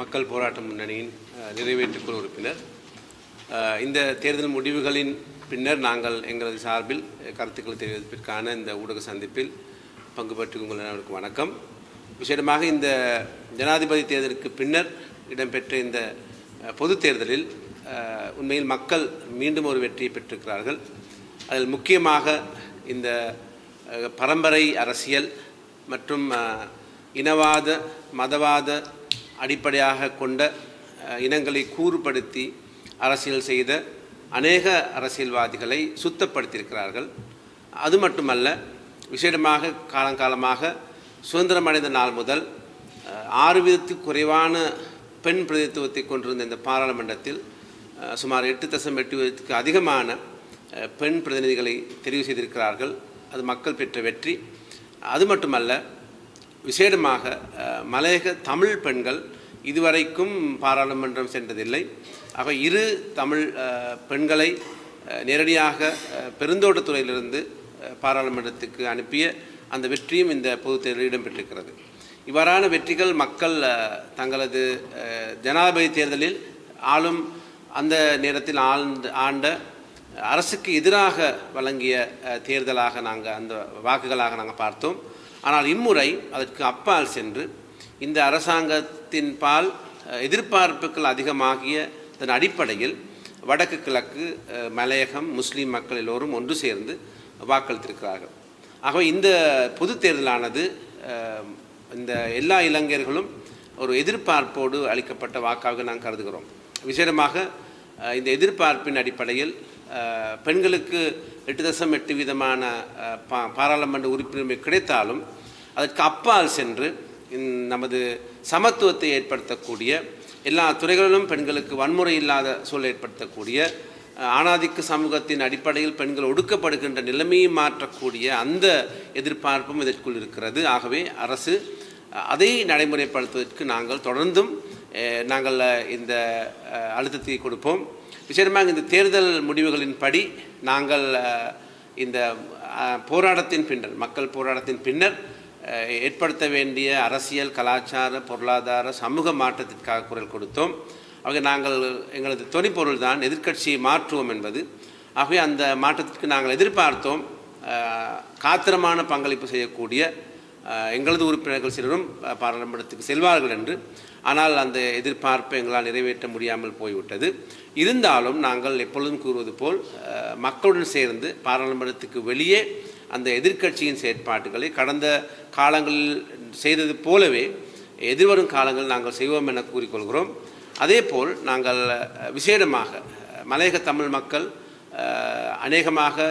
மக்கள் போராட்ட முன்னணியின் நிறைவேற்றுக்குழு உறுப்பினர். இந்த தேர்தல் முடிவுகளின் பின்னர் நாங்கள் எங்களது சார்பில் கருத்துக்கள் தெரிவிப்பதற்கான இந்த ஊடக சந்திப்பில் பங்கு பெற்று உங்கள் அனைவருக்கும் வணக்கம். விசேடமாக இந்த ஜனாதிபதி தேர்தலுக்கு பின்னர் இடம்பெற்ற இந்த பொது பொதுத் தேர்தலில் உண்மையில் மக்கள் மீண்டும் ஒரு வெற்றியை பெற்றிருக்கிறார்கள். அதில் முக்கியமாக இந்த பரம்பரை அரசியல் மற்றும் இனவாத மதவாத அடிப்படையாக கொண்ட இனங்களை கூறுபடுத்தி அரசியல் செய்த அநேக அரசியல்வாதிகளை சுத்தப்படுத்தியிருக்கிறார்கள். அது மட்டுமல்ல விசேடமாக காலங்காலமாக சுதந்திரம் அடைந்த நாள் முதல் ஆறு வீதத்துக்கு குறைவான பெண் பிரதித்துவத்தை கொண்டிருந்த இந்த பாராளுமன்றத்தில் சுமார் எட்டு தசம் எட்டு வீதத்துக்கு அதிகமான பெண் பிரதிநிதிகளை தெரிவு செய்திருக்கிறார்கள். அது மக்கள் பெற்ற வெற்றி. அது மட்டுமல்ல விசேடமாக மலையக தமிழ் பெண்கள் இதுவரைக்கும் பாராளுமன்றம் சென்றதில்லை. ஆக இரு தமிழ் பெண்களை நேரடியாக பெருந்தோட்டத்துறையிலிருந்து பாராளுமன்றத்துக்கு அனுப்பிய அந்த வெற்றியும் இந்த பொதுத் தேர்தலில் இடம்பெற்றிருக்கிறது. இவ்வாறான வெற்றிகள் மக்கள் தங்களது ஜனாதிபதி தேர்தலில் ஆளும் அந்த நேரத்தில் ஆழ்ந்த ஆண்ட அரசுக்கு எதிராக வழங்கிய தேர்தலாக நாங்கள் அந்த வாக்குகளாக நாங்கள் பார்த்தோம். ஆனால் இம்முறை அதற்கு அப்பால் சென்று இந்த அரசாங்கத்தின் பால் எதிர்பார்ப்புகள் அதிகமாகிய அதன் அடிப்படையில் வடக்கு கிழக்கு மலையகம் முஸ்லீம் மக்கள் எல்லோரும் ஒன்று சேர்ந்து வாக்களித்திருக்கிறார்கள். ஆகவே இந்த பொது தேர்தலானது இந்த எல்லா இளைஞர்களும் ஒரு எதிர்பார்ப்போடு அளிக்கப்பட்ட வாக்காக நாம் கருதுகிறோம். விசேடமாக இந்த எதிர்பார்ப்பின் அடிப்படையில் பெண்களுக்கு எட்டு தசம் எட்டு விதமான பா பாராளுமன்ற உறுப்பினர்கள் கிடைத்தாலும் அதற்கு அப்பால் சென்று நமது சமத்துவத்தை ஏற்படுத்தக்கூடிய எல்லா துறைகளிலும் பெண்களுக்கு வன்முறை இல்லாத சூழல் ஏற்படுத்தக்கூடிய ஆணாதிக்க சமூகத்தின் அடிப்படையில் பெண்கள் ஒடுக்கப்படுகின்ற நிலைமையை மாற்றக்கூடிய அந்த எதிர்பார்ப்பும் இதற்குள் இருக்கிறது. ஆகவே அரசு அதை நடைமுறைப்படுத்துவதற்கு நாங்கள் தொடர்ந்தும் நாங்கள் இந்த அழுத்தத்தை கொடுப்போம். நிச்சயமாக இந்த தேர்தல் முடிவுகளின்படி நாங்கள் இந்த போராட்டத்தின் பின்னர் மக்கள் போராட்டத்தின் பின்னர் ஏற்படுத்த வேண்டிய அரசியல் கலாச்சார பொருளாதார சமூக மாற்றத்திற்காக குரல் கொடுத்தோம். ஆகவே நாங்கள் எங்களது தொனிப்பொருள் தான் எதிர்க்கட்சியை மாற்றுவோம் என்பது. ஆகவே அந்த மாற்றத்திற்கு நாங்கள் எதிர்பார்த்தோம். காத்திரமான பங்களிப்பு செய்யக்கூடிய எங்களது உறுப்பினர்கள் சிலரும் பாராளுமன்றத்துக்கு செல்வார்கள் என்று. ஆனால் அந்த எதிர்பார்ப்பை எங்களால் நிறைவேற்ற முடியாமல் போய்விட்டது. இருந்தாலும் நாங்கள் எப்பொழுதும் கூறுவது போல் மக்களுடன் சேர்ந்து பாராளுமன்றத்துக்கு வெளியே அந்த எதிர்க்கட்சியின் செயற்பாட்டுகளை கடந்த காலங்களில் செய்தது போலவே எதிர்வரும் காலங்களில் நாங்கள் செய்வோம் என கூறிக்கொள்கிறோம். அதே போல் நாங்கள் விசேடமாக மலையக தமிழ் மக்கள் அநேகமாக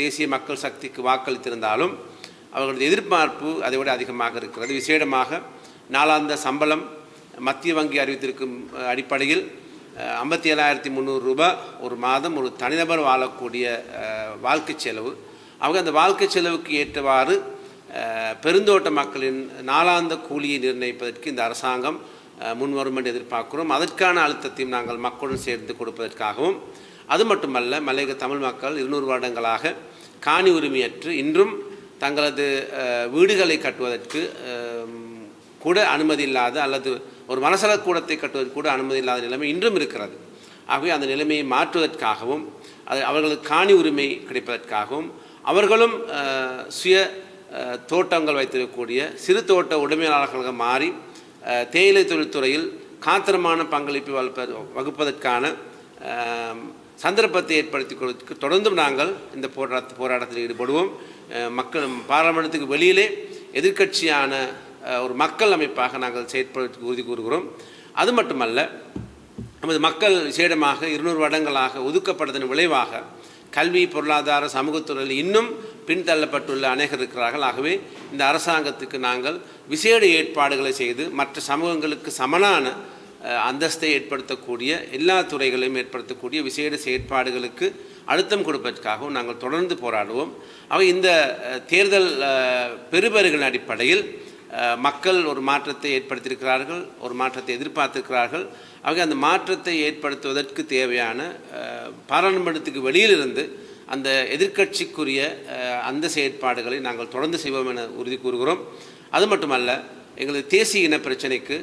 தேசிய மக்கள் சக்திக்கு வாக்களித்திருந்தாலும் அவர்களது எதிர்பார்ப்பு அதை விட அதிகமாக இருக்கிறது. விசேடமாக நாளாந்த சம்பளம் மத்திய வங்கி அறிவித்திருக்கும் அடிப்படையில் ஐம்பத்தி ஏழாயிரத்தி முந்நூறு ரூபாய் ஒரு மாதம் ஒரு தனிநபர் வாழக்கூடிய வாழ்க்கை செலவு. அவங்க அந்த வாழ்க்கை செலவுக்கு ஏற்றவாறு பெருந்தோட்ட மக்களின் நாளாந்த கூலியை நிர்ணயிப்பதற்கு இந்த அரசாங்கம் முன்வரும் என்று எதிர்பார்க்கிறோம். அதற்கான அழுத்தத்தையும் நாங்கள் மக்களுடன் சேர்ந்து கொடுப்பதற்காகவும் அது மட்டுமல்ல மலையக தமிழ் மக்கள் இருநூறு வருடங்களாக காணி உரிமையற்று இன்றும் தங்களது வீடுகளை கட்டுவதற்கு கூட அனுமதி இல்லாத அல்லது ஒரு மனசல கூடத்தை கட்டுவதற்கு கூட அனுமதி இல்லாத நிலைமை இன்றும் இருக்கிறது. ஆகவே அந்த நிலைமையை மாற்றுவதற்காகவும் அது அவர்களுக்கு காணி உரிமை கிடைப்பதற்காகவும் அவர்களும் சுய தோட்டங்கள் வைத்திருக்கக்கூடிய சிறு தோட்ட உடைமையாளர்களாக மாறி தேயிலை தொழில்துறையில் காத்திரமான பங்களிப்பு வகுப்ப வகுப்பதற்கான சந்தர்ப்பத்தை ஏற்படுத்தி கொடுக்க தொடர்ந்தும் நாங்கள் இந்த போராட்ட போராட்டத்தில் ஈடுபடுவோம். மக்கள் பாராளுமன்றத்துக்கு வெளியிலே எதிர்க்கட்சியான ஒரு மக்கள் அமைப்பாக நாங்கள் செயற்படுவதற்கு உறுதி கூறுகிறோம். அது மட்டுமல்ல நமது மக்கள் விசேடமாக இருநூறு வருடங்களாக ஒதுக்கப்பட்டதன் விளைவாக கல்வி பொருளாதார சமூகத்துறையில் இன்னும் பின்தள்ளப்பட்டுள்ள அநேகர் இருக்கிறார்கள். ஆகவே இந்த அரசாங்கத்துக்கு நாங்கள் விசேட ஏற்பாடுகளை செய்து மற்ற சமூகங்களுக்கு சமனான அந்தஸ்தை ஏற்படுத்தக்கூடிய எல்லா துறைகளையும் ஏற்படுத்தக்கூடிய விசேட செயற்பாடுகளுக்கு அழுத்தம் கொடுப்பதற்காகவும் நாங்கள் தொடர்ந்து போராடுவோம். ஆக இந்த தேர்தல் அஹ், பெறுபேறுகளின் அடிப்படையில் மக்கள் ஒரு மாற்றத்தை ஏற்படுத்தியிருக்கிறார்கள் ஒரு மாற்றத்தை எதிர்பார்த்திருக்கிறார்கள். ஆக அந்த மாற்றத்தை ஏற்படுத்துவதற்கு தேவையான பாராளுமன்றத்துக்கு வெளியிலிருந்து அந்த எதிர்க்கட்சிக்குரிய அந்த செயற்பாடுகளை நாங்கள் தொடர்ந்து செய்வோம் என உறுதி கூறுகிறோம். அது மட்டுமல்ல எங்களது தேசிய இன பிரச்சனைக்கு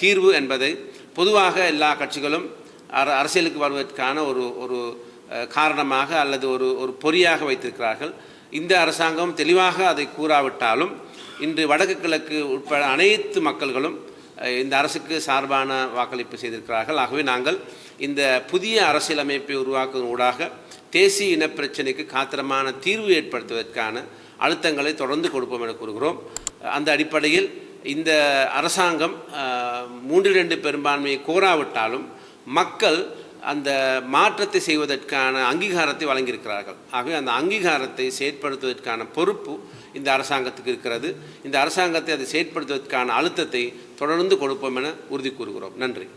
தீர்வு என்பதை பொதுவாக எல்லா கட்சிகளும் அர அரசியலுக்கு வருவதற்கான ஒரு ஒரு காரணமாக அல்லது ஒரு ஒரு பொறியாக வைத்திருக்கிறார்கள். இந்த அரசாங்கம் தெளிவாக அதை கூறாவிட்டாலும் இன்று வடக்கு கிழக்கு உட்பட அனைத்து மக்கள்களும் இந்த அரசுக்கு சார்பான வாக்களிப்பு செய்திருக்கிறார்கள். ஆகவே நாங்கள் இந்த புதிய அரசியலமைப்பை உருவாக்கும் ஊடாக தேசிய இனப்பிரச்சனைக்கு காத்திரமான தீர்வு ஏற்படுத்துவதற்கான அழுத்தங்களை தொடர்ந்து கொடுப்போம் என கூறுகிறோம். அந்த அடிப்படையில் இந்த அரசாங்கம் மூன்று மூன்றில் ரெண்டு பெரும்பான்மையை கோராவிட்டாலும் மக்கள் அந்த மாற்றத்தை செய்வதற்கான அங்கீகாரத்தை வழங்கியிருக்கிறார்கள். ஆகவே அந்த அங்கீகாரத்தை செயற்படுத்துவதற்கான பொறுப்பு இந்த அரசாங்கத்துக்கு இருக்கிறது. இந்த அரசாங்கத்தை அதை செயற்படுத்துவதற்கான அழுத்தத்தை தொடர்ந்து கொடுப்போம் என உறுதி கூறுகிறோம். நன்றி.